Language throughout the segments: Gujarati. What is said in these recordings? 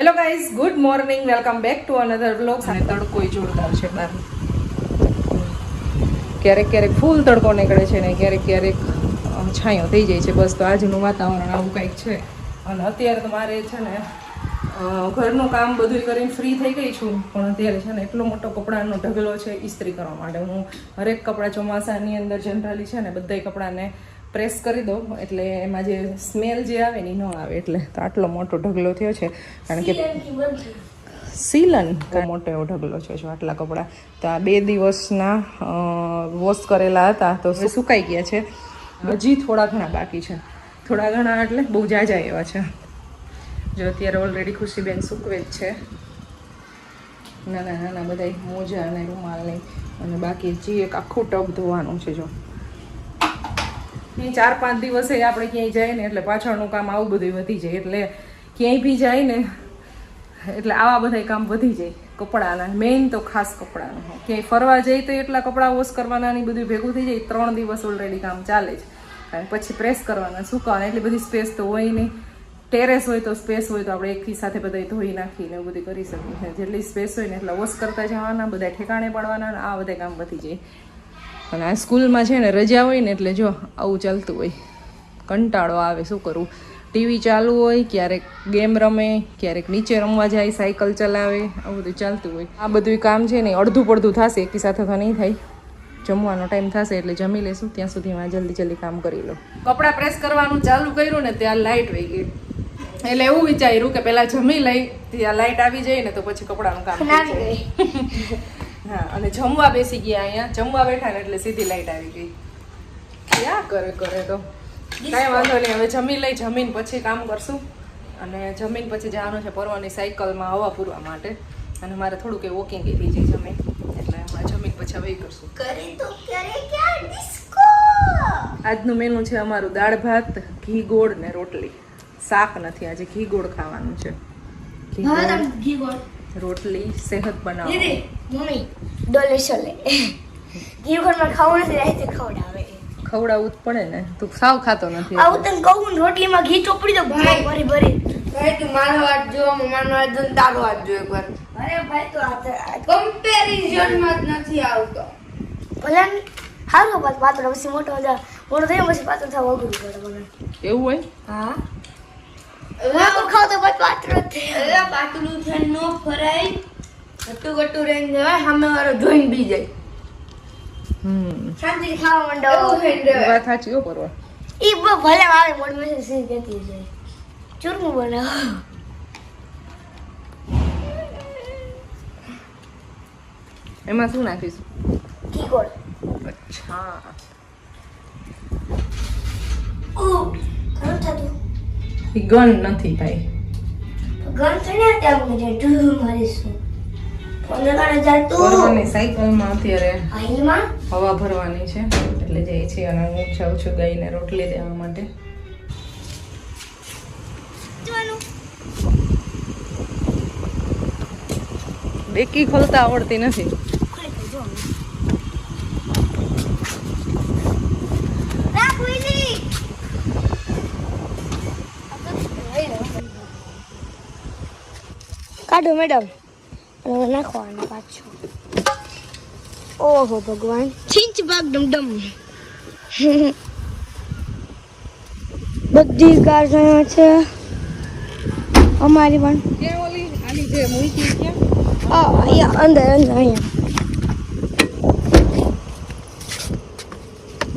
Hello guys good morning welcome back to another vlog અને તડકો જોરદાર છે બહાર ક્યારેક ક્યારેક ફૂલ તડકો નીકળે છે ને ક્યારેક ક્યારેક છાંયો થઈ જાય છે. બસ તો આજનું વાતાવરણ આવું કંઈક છે. અને અત્યારે તો મારે છે ને ઘરનું કામ બધું કરીને ફ્રી થઈ ગઈ છું. પણ અત્યારે છે ને એટલો મોટો કપડાનો ઢગલો છે ઇસ્ત્રી કરવા માટે. હું હરેક કપડાં ચોમાસાની અંદર જનરલી છે ને બધાય કપડાને પ્રેસ કરી દઉં એટલે એમાં જે સ્મેલ જે આવે ને એ ન આવે એટલે તો આટલો મોટો ઢગલો થયો છે. કારણ કે સીલન મોટો એવો ઢગલો છે જો આટલા કપડાં. તો આ બે દિવસના વોશ કરેલા હતા તો સુકાઈ ગયા છે. હજી થોડા ઘણા બાકી છે. થોડા ઘણા એટલે બહુ જાજા એવા છે. જો અત્યારે ઓલરેડી ખુશીબેન સૂકવે જ છે. નાના નાના બધા મોજા અને રૂમાલ નહીં અને બાકી હજી એક આખું ટબ ધોવાનું છે જો. ચાર પાંચ દિવસે આપણે ક્યાંય જાય ને એટલે પાછળનું કામ આવું બધું વધી જાય. એટલે ક્યાંય બી જાય ને એટલે આવા બધા કામ વધી જાય કપડાના. મેઇન તો ખાસ કપડાનું ક્યાંય ફરવા જઈએ તો એટલા કપડાં વોશ કરવાના ને બધું ભેગું થઈ જાય ત્રણ દિવસ ઓલરેડી કામ ચાલે છે અને પછી પ્રેસ કરવાના, સુકાવાના, એટલી બધી સ્પેસ તો હોય નહીં. ટેરેસ હોય તો સ્પેસ હોય તો આપણે એકથી સાથે બધા ધોઈ નાખીને એવું બધું કરી શકીએ. જેટલી સ્પેસ હોય ને એટલે વોશ કરતા જવાના બધા ઠેકાણે પડવાના આ બધા કામ વધી જાય. અને આ સ્કૂલમાં છે ને રજા હોય ને એટલે જો આવું ચાલતું હોય. કંટાળો આવે શું કરવું ટીવી ચાલુ હોય ક્યારેક ગેમ રમે ક્યારેક નીચે રમવા જાય સાયકલ ચલાવે આવું બધું ચાલતું હોય. આ બધું કામ છે ને અડધું પડધું થશે એકી સાથે તો નહીં થાય. જમવાનો ટાઈમ થશે એટલે જમી લેશું ત્યાં સુધીમાં જલ્દી જલ્દી કામ કરી લો કપડાં પ્રેસ કરવાનું ચાલુ કર્યું ને ત્યાં લાઇટ વહી ગઈ. એટલે એવું વિચાર્યું કે પહેલાં જમી લઈ ત્યાં લાઇટ આવી જાય ને તો પછી કપડાનું કામ. હા અને જમવા બેસી ગયા અહીંયા. જમવા બેઠા ને એટલે સીધી લાઈટ આવી ગઈ. ક્યાં કરે કરે તો? કાંઈ વાંધો નહીં હવે જમી લઈ જમીન પછી કામ કરશું. અને જમીન પછી જવાનું છે પરવાની સાયકલમાં હવા પૂરવા માટે. અને મારે થોડુંક એ વોકિંગ થઈ જાય જમીન. એટલે હમણાં જમીન પછી હવે કરશું. આજનું મેનુ છે અમારું દાળ ભાત ઘી ગોળ ને રોટલી. શાક નથી આજે ઘી ગોળ ખાવાનું છે. ઘી ગોળ. રોટલી સેહત બનાવો. દીદી મમ્મી ડોલે છોલે. ઘી ગોળમાં ખાવું નથી રહેતી ખવડાવે. ખવડાવવું જ પડે ને. તું સાવ ખાતો નથી. આવું તને કહું ને રોટલીમાં ઘી ચોપડી દો ભરી ભરી ભાઈ તું મારો વાત જો મારો વાત જો ને તારો વાત જો એકવાર. અરે ભાઈ તો આ તો- આ કમ્પેરિઝનમાં જ નથી આવતો. ભલે હારો પાછું પાતળો પછી મોટો હજાર મોટો થયો પછી પાત્ર થવા અઘરું પડે મને એવું હોય? હા. લાંબો ખાવ તો પછી પાતળો થાય. એટલે પાતળું થઈને નો ફરાય ગટ્ટુ ગટ્ટુ રહીને જવાય સામે વાળો જોઈને બી જાય. હમ. શાંતિથી ખાવા માંડો. એવું થઈને એ રહેવાય. વાત સાચી હો પરવા. ઈ બ- ભલે આવે ચૂરમું બનાવો એમાં શું નાખીશું? ઘી અચ્છા. ઉ, ઘણું થતું. એ ગન નથી ભાઈ. ગણ તો ને ત્યાં મને ઢૂ ફોન લગાડે જાતું પરવાની સાયકલમાં અત્યારે અહીંમાં હવા ભરવાની છે એટલે જઈએ છીએ અને હું જાઉં છું ગાયને રોટલી દેવા માટે. બેકી ખોલતા આવડતી નથી. કાઢો મેડમ અને નાખવાના પાછું ઓહો ભગવાન છીંચ ભાગ ડમ ડમ બધી કાર અહીંયા છે અમારી પણ ક્યાં ઓલી આની જે મૂકી ક્યાં आ, અહીંયા અંદર અંદર અહીંયા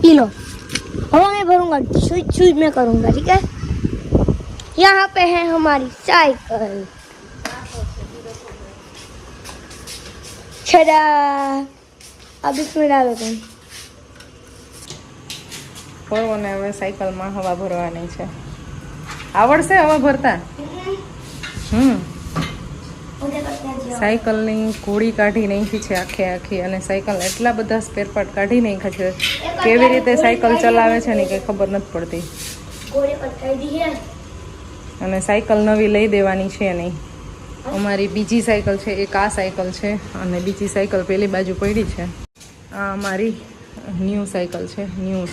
पी लो हवा में भरूंगा स्विच स्विच में करूंगा ठीक है यहाँ पे है हमारी साइकिल છડા આ બિસ્મિલ આવે કંઈ ફળોને હવે સાયકલમાં હવા ભરવાની છે? આવડશે હવા ભરતા? હમ. સાયકલની ઘોડી કાઢી નાખી છે આખે આખી અને સાયકલ એટલા બધા સ્પેરપાર્ટ કાઢી નાખ્યા છે. કેવી રીતે સાયકલ ચલાવે છે ને કંઈ ખબર નથી પડતી. અને સાયકલ નવી લઈ દેવાની છે નહીં. અમારી બીજી સાયકલ છે, એક આ સાયકલ છે અને બીજી સાયકલ પેલી બાજુ પડી છે. આ અમારી ન્યૂ સાયકલ છે, ન્યૂ.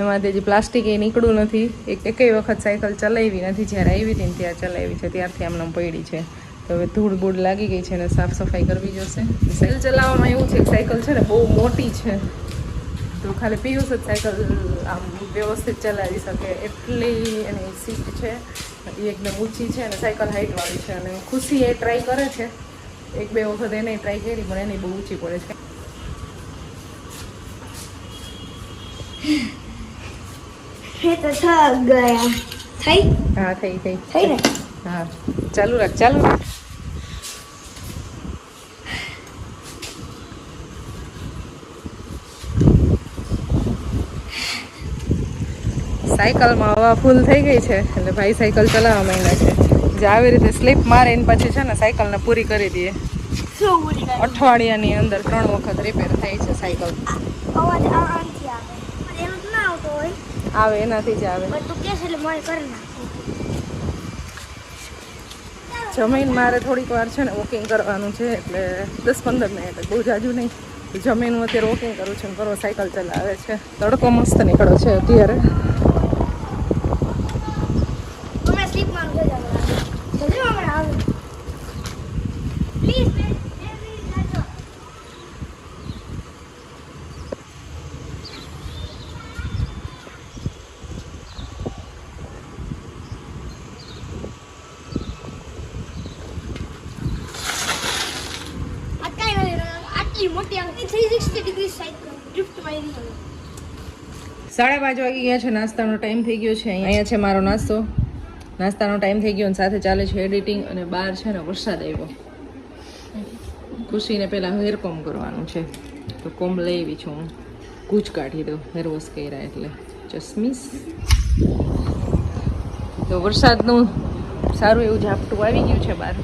એમાંથી જે પ્લાસ્ટિક એ નીકળ્યું નથી, એક એકેય વખત સાયકલ ચલાવી નથી, જ્યારે આવી હતી ત્યાં ચલાવી છે, ત્યારથી આમને આમ પડી છે. તો હવે ધૂળ બૂળ લાગી ગઈ છે અને સાફ સફાઈ કરવી જોશે. સાયકલ ચલાવવામાં એવું છે સાયકલ છે ને બહુ મોટી છે. તો ખાલી પિયુષ જ સાયકલ આમ વ્યવસ્થિત ચલાવી શકે. એટલી એની સીટ છે એ એકદમ ઊંચી છે અને સાયકલ હાઇટવાળી છે. અને ખુશી એ ટ્રાય કરે છે. એક બે વખત એને ટ્રાય કરી પણ એની બહુ ઊંચી પડે છે. હા થઈ થઈ. થઈ ને? હા. ચાલુ રાખ ચાલુ રાખ. સાયકલમાં હવા ફૂલ થઈ ગઈ છે એટલે ભાઈ સાયકલ ચલાવવા માંડ્યા છે. જે આવી રીતે સ્લીપ મારે એને પછી છે ને સાયકલને પૂરી કરી દઈએ. અઠવાડિયાની અંદર ત્રણ વખત રિપેર થાય છે સાયકલ. આવે. એનાથી જ આવે. જમીન મારે થોડીક વાર છે ને વોકિંગ કરવાનું છે એટલે દસ પંદર મિનિટ બહુ જાજુ નહીં. જમીન હું અત્યારે વોકિંગ કરું છું ને કરો સાયકલ ચલાવે છે. તડકો મસ્ત નીકળ્યો છે અત્યારે તમે સ્લીપ મારું જજો જજો હમણાં આવે પ્લીઝ બે બે મિનિટ જાજો આ કાંઈ નથી આટલી મોટી આંગળી થ્રી સાડા પાંચ વાગી ગયા છે, નાસ્તાનો ટાઈમ થઈ ગયો છે. અહીંયા છે મારો નાસ્તો. નાસ્તાનો ટાઈમ થઈ ગયો અને સાથે ચાલે છે એડિટિંગ અને બહાર છે ને વરસાદ આવ્યો. ખુશીને પહેલાં હેર કોમ કરવાનું છે. તો કોમ લઈ આવી છું હું. કૂચ કાઢી દઉં હેર વોશ કર્યા એટલે. ચશ્મીસ તો વરસાદનું સારું એવું ઝાપટું આવી ગયું છે બહાર.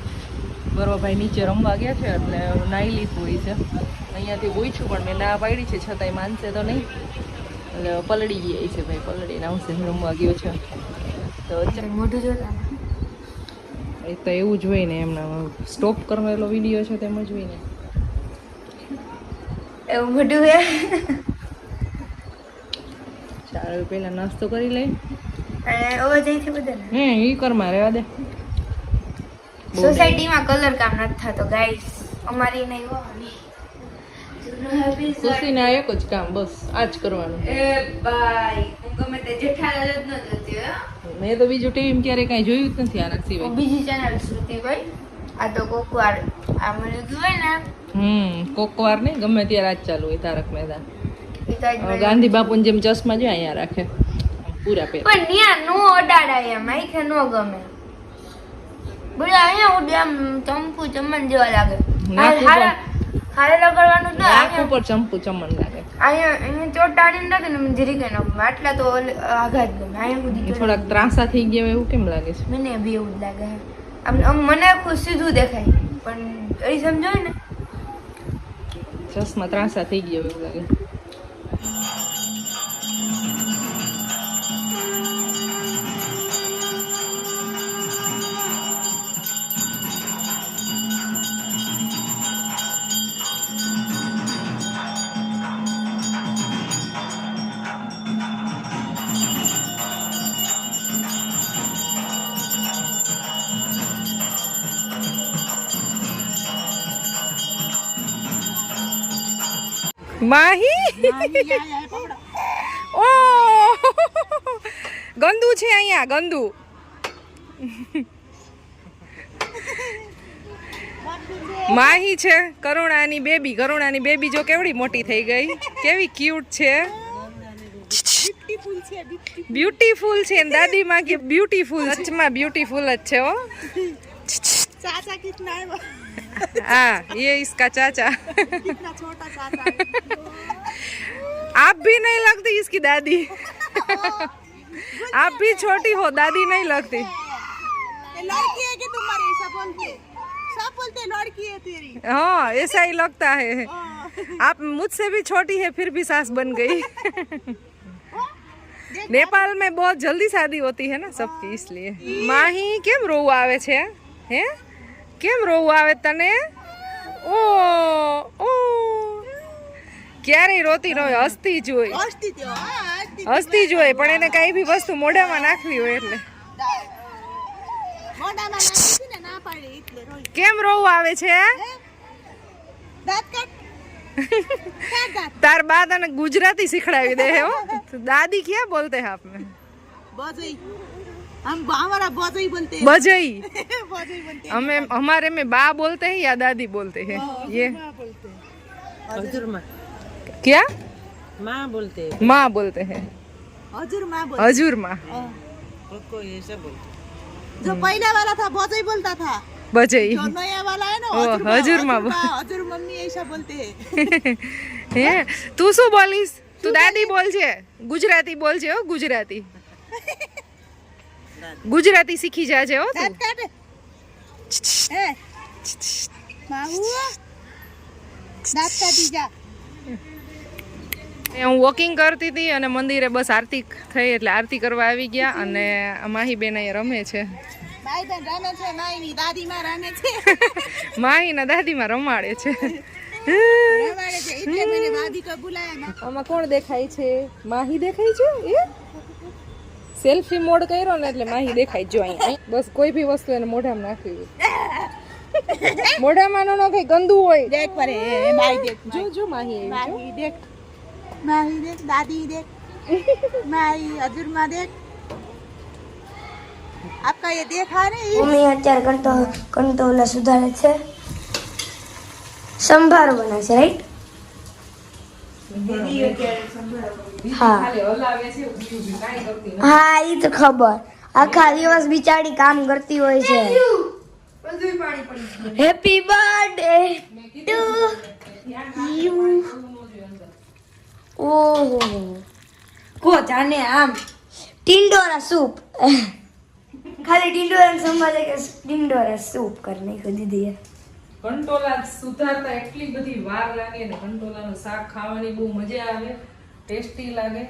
બરોબર ભાઈ નીચે રમવા ગયા છે એટલે નાહી લીધું હોય છે. અહીંયાથી છું પણ મેં ના પાડી છે છતાંય માનશે તો નહીં. એટલે પલળી ગયા છે ભાઈ પલળીને આવશે રમવા ગયો છે. તો અત્યારે મોઢું જોતા એ તો એવું જ હોય ને એમના સ્ટોપ કરેલો વીડિયો છે તેમ જ હોય ને. એવું મોઢું હે? ચાલો પહેલાં નાસ્તો કરી લઈ. હે એ કરમાં રહેવા દે. સોસાયટીમાં કલર કામ નથી થતો ગાઈસ અમારી નહીં હોવાની. ખુશીને આ એક જ કામ બસ આ જ કરવાનું. એ ભાઈ હું ગમે તે જેઠાલાલ જ ન જોતી મેં તો બીજું ટીવી ક્યારે કાંઈ જોયું જ નથી આના સિવાય. બીજી ચેનલ શ્રુતિભાઈ આ તો કોકવાર આ મને જોવે ને. હમ કોકવાર નહીં ગમે ત્યારે આજ ચાલુ હોય તારક મહેતા. એ તો આજ ગાંધી બાપુને જેમ ચશ્મા જો અહીંયા રાખે. પૂરા પહેર. પણ ન્યા નો અડાડાય એમ આખે નો ગમે. બોલા અહીંયા ઉડે આમ ચંપુ ચમન જેવા લાગે. હારા હારે લગાડવાનું જ ના આંખ ઉપર ચંપુ ચમન લાગે. અહીંયા અહીંયા ચોટાડીને લાગે ને જરી કઈ નાખું આટલા તો આઘાત ગમે. અહીંયા સુધી થોડાક ત્રાસા થઈ ગયા એવું કેમ લાગે છે? મને બી એવું જ લાગે. આમ આમ મને આખું સીધું દેખાય. પણ એ સમજો ને? ચશ્મા ત્રાસા થઈ ગયા એવું લાગે. માહી? ઓ! ગંદુ છે અહીંયા ગંદુ. માહી છે કરુણાની બેબી કરુણાની બેબી જો કેવડી મોટી થઈ ગઈ. કેવી ક્યુટ છે. બ્યુટીફુલ છે દાદી માં કે બ્યુટીફુલ સચમાં બ્યુટીફુલ જ છે હો. चाचा कितना है वो? हाँ ये इसका चाचा कितना छोटा चाचा है आप भी नहीं लगती इसकी दादी आप भी छोटी हो दादी नहीं लगती ये लड़की है कि तुम्हारी सब बोलते सब बोलते लड़की है तेरी हाँ ऐसा ही लगता है हाँ। आप मुझसे भी छोटी है फिर भी सास बन गई नेपाल में बहुत जल्दी शादी होती है ना सबकी इसलिए माही કેમ રોવું આવે છે હે કેમ રોવું આવે તને? ઓ ઓ. ક્યારેય રોતી ન હોય હસતી જોઈ હોય. હસતી જ પણ એને કઈ બી વસ્તુ મોઢામાં નાખવી હોય એટલે. કેમ રોવું આવે છે તાર બાદ અને ગુજરાતી શીખડાવી દે હો. દાદી ક્યાં બોલતે આપને? बजई हम हमारा बजई बोलते हैं बजई बजई बोलते हमें हमारे में बा बोलते हैं या दादी बोलते हैं ये हैं बोलते हैं हजूर माँ क्या माँ बोलते हैं माँ बोलते हैं हजूर माँ बोलते हजूर माँ हैं। उसको ऐसे बोलते हैं। जो पहले वाला था बजई बोलता था बजई जो नया वाला है ना ओ, हजूर माँ हजूर माँ हजूर माँ, हजूर मम्मी ऐसा बोलते हैं હે તું શું બોલીશ તું દાદી બોલ છે ગુજરાતી બોલ છે હો ગુજરાતી ગુજરાતી શીખી જાજે હો તું. હું. વોકિંગ કરતી હતી અને મંદિરે બસ આરતી થઈ એટલે આરતી કરવા આવી ગયા અને માહી બેન અહીંયા રમે છે. માહી ના દાદીમાં રમાડે છે. આમાં કોણ દેખાય છે? માહી દેખાય છે? એ? સેલ્ફી મોડ કર્યો ને એટલે માહી દેખાય જો અહીંયા. બસ કોઈ બી વસ્તુ એને મોઢામાં નાખી હોય. મોઢામાં નો કઈ ગંદુ હોય. દેખ પરે એ માહી દેખ જો જો માહી માહી દેખ. માહી દેખ દાદી દેખ. માહી હજુરમાં દેખ. આપકા એ દેખા રે મમ્મી અત્યારે કંટ્રોલ કંટ્રોલ સુધારે છે. સંભાર બને છે રાઈટ હા. એ તો ખબર. આખા દિવસ બિચારી કામ કરતી હોય છે. હેપી બર્થડે ટુ યુ ઓહો. કો જાને આમ? ટિંડોરા સૂપ. ખાલી ટિંડોરા સંભાળે કે ટિંડોરા સૂપ કરી નાખ્યો દીદીએ? કંટોલા સુધારતા એટલી બધી વાર લાગે ને કંટોલાનું શાક ખાવાની બહુ મજા આવે ટેસ્ટી લાગે.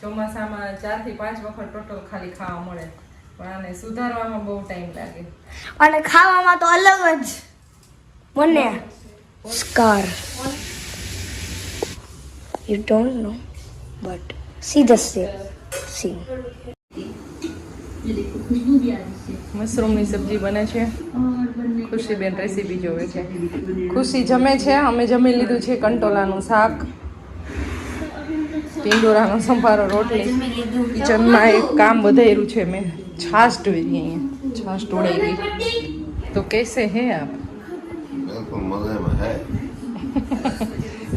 ચોમાસામાં ચારથી પાંચ વખત ટોટલ ખાલી ખાવા મળે. પણ આને સુધારવામાં બહુ ટાઈમ લાગે. અને ખાવામાં તો અલગ જ. મને scar. You don't know but see the scene મશરૂમની સબ્જી બને છે. ખુશીબેન રેસીપી જોવે છે. ખુશી જમે છે. અમે જમી લીધું છે કંટોલાનું શાક, ટીંડોરાનો સંભારો, રોટલી. કિચનમાં એક કામ વધાર્યું છે મેં. છાશ ઢોળી અહીંયા. છાશ ઢોળાઈ તો કેસે હે આપ?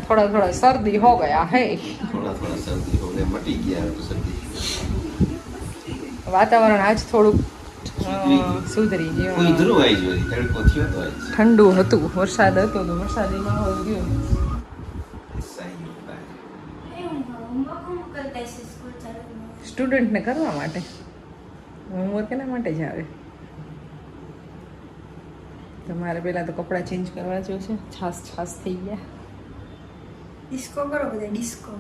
થોડા થોડા શરદી હો ગયા હે. થોડા થોડા શરદી હો ગયા, મટી ગયા શરદી વાતાવરણ આજ થોડુંક સુધરી ગયું. ઠંડુ હતું વરસાદ હતો તો વરસાદી માહોલ ગયો. સ્ટુડન્ટને કરવા માટે? હોમવર્ક એના માટે જ આવે. તમારે પહેલાં તો કપડાં ચેન્જ કરવા જો છે. છાસ છાસ થઈ ગયા. ડિસ્કો કરો બધા ડિસ્કો.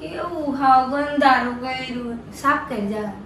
કેવું હાવ ગંધારું કર્યું. સાફ કરી જા